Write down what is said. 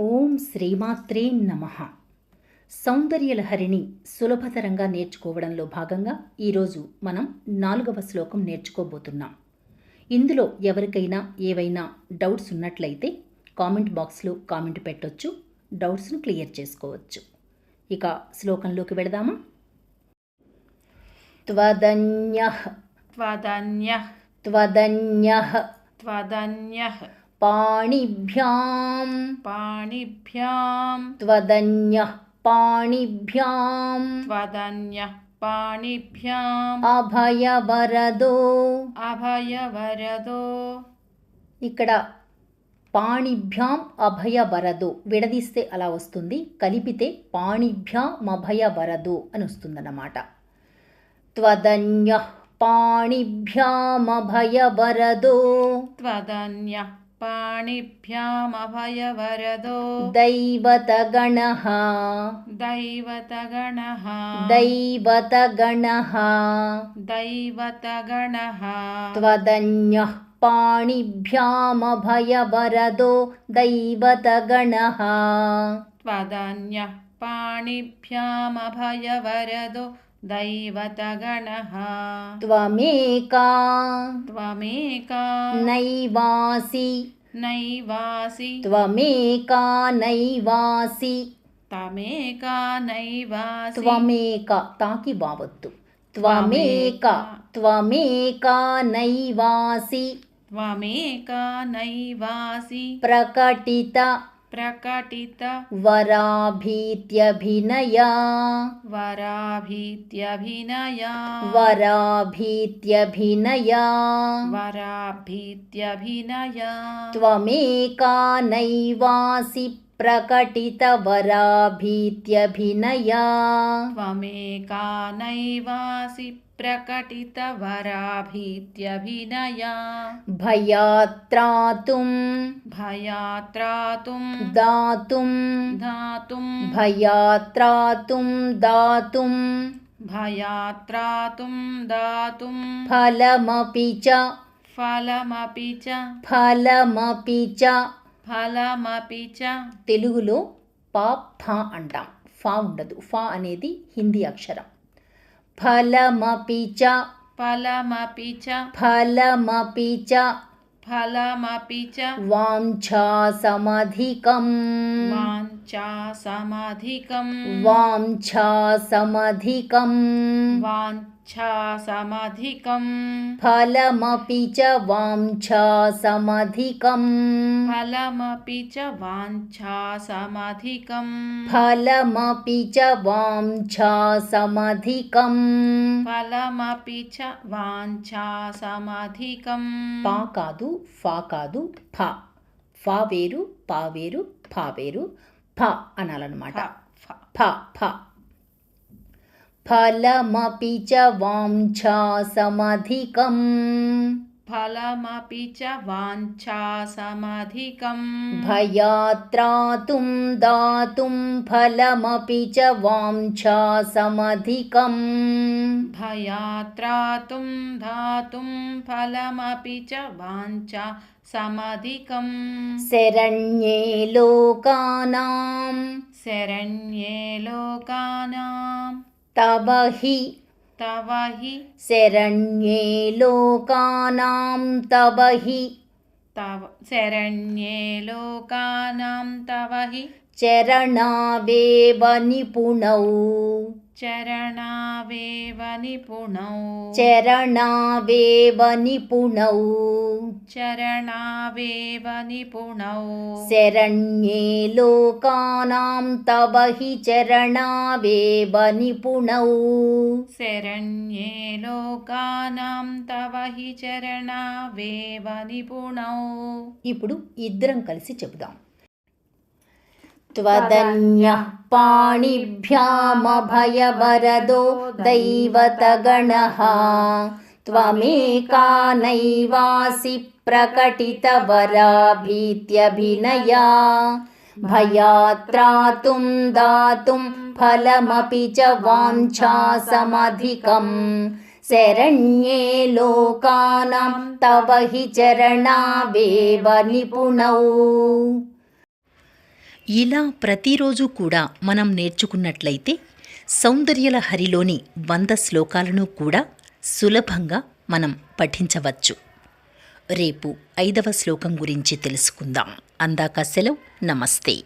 ఓం శ్రీమాత్రే నమ. సౌందర్యలహరిని సులభతరంగా నేర్చుకోవడంలో భాగంగా ఈరోజు మనం నాలుగవ శ్లోకం నేర్చుకోబోతున్నాం. ఇందులో ఎవరికైనా ఏవైనా డౌట్స్ ఉన్నట్లయితే కామెంట్ బాక్స్లో కామెంట్ పెట్టొచ్చు డౌట్స్ను క్లియర్ చేసుకోవచ్చు. ఇక శ్లోకంలోకి వెళదామా? త్వదన్య. త్వదన్య. త్వదన్య. త్వదన్య. పాణిభ్యాం पाणिभ्यां त्वदन्यः पाणिभ्याम् त्वदन्यः पाणिभ्याम् అభయవరదో अभयवरदो ఇక్కడ పాణిభ్యాం అభయవరదో విడదీస్తే అలా వస్తుంది కలిపితే పాణిభ్యాం అభయవరదో అని వస్తుందన్నమాట త్వదన్య పాణిభ్యామభయవరదో त्वदन्यः पाणिभ्यामभयवरदो। दैवतगणः। दैवतगणः। दैवतगणः। दैवतगणः। त्वदन्यः पाणिभ्यामभयवरदो दैवतगणः। त्वदन्यः पाणिभ्यामभयवरदो दैवतगणः। त्वमेका त्वमेका नैवासि नैवासि त्वमेका नैवासि तमेका नैवासि त्वमेक ताकि वावत्तु त्वमेक त्वमेका नैवासि त्वमेका नैवासि प्रकटित प्रकटित। वराभीत्यभिनया। वराभीत्यभिनया। वराभीत्यभिनया। वराभीत्यभिनया। त्वमेका नैवासि प्रकटितवराभीत्यभिनया। त्वमेका नैवासि प्रकटितवराभीत्यभिनया। भयात्रातुं भयात्रातुं दातुं दातुं भयात्रातुं दातुं भयात्रातुं दातुं फलमपि च। फलमपि च। फलमपि च। ఫాలా మా పీచా. తెలుగులో పా ఫా అంటాం. ఫా ఉండదు. ఫా అనేది హిందీ అక్షరం. ఫలమపీచ ఫలమపీచ ఫలమపీచ ఫలమపీచ వాంఛా సమాధికం. వాంఛా సమాధికం. వాంఛా సమాధికం. వాంఛా वाञ्छासमधिकं ఫలమపి చ వాంఛాసమధికం फलमपि च वाञ्छासमधिकं ఫలమపి చ వాంఛాసమధికం फलमपि च वाञ्छासमधिकं పా కాదు ఫా కాదు ఫ ఫా వేరు పా వేరు ఫా వేరు ఫ అనాలన్నమాట फ ఫ ఫ फलमपि च वांछा समधिकम् फलमपि च वाञ्छासमधिकं भयात्रातुं दातुं फलमपि च वांछासमधिकम् भयात्रातुं दातुं फलमपि च वाञ्छा समधिकं शरण्ये लोकानां शरण्ये लोकानाम्। तव हि तव हि शरण्ये लोकानां तव हि तव शरण्ये लोकानां तव हि चरणावेव निपुणौ चरणावेव निपुणौ చరణావేవ నిపుణౌ चरणावेव निपुणौ శరణ్యే లోకానాం తవ హి చరణావేవ నిపుణౌ शरण्ये लोकानां तव हि चरणावेव निपुणौ ఇప్పుడు ఇద్దరం కలిసి చెబుదాం त्वदन्यः पाणिभ्यामभयवरदो दैवतगणः त्वमेका नैवासि प्रकटितवराभीत्यभिनया भयात्रातुं दातुं फलमपि च वाञ्छासमधिकम् शरण्ये लोकानां तव हि चरणावेव निपुणौ ఇలా ప్రతిరోజు కూడా మనం నేర్చుకున్నట్లయితే సౌందర్యల హరిలోని వంద శ్లోకాలను కూడా సులభంగా మనం పఠించవచ్చు. రేపు ఐదవ శ్లోకం గురించి తెలుసుకుందాం. అందాక సెలవు. నమస్తే.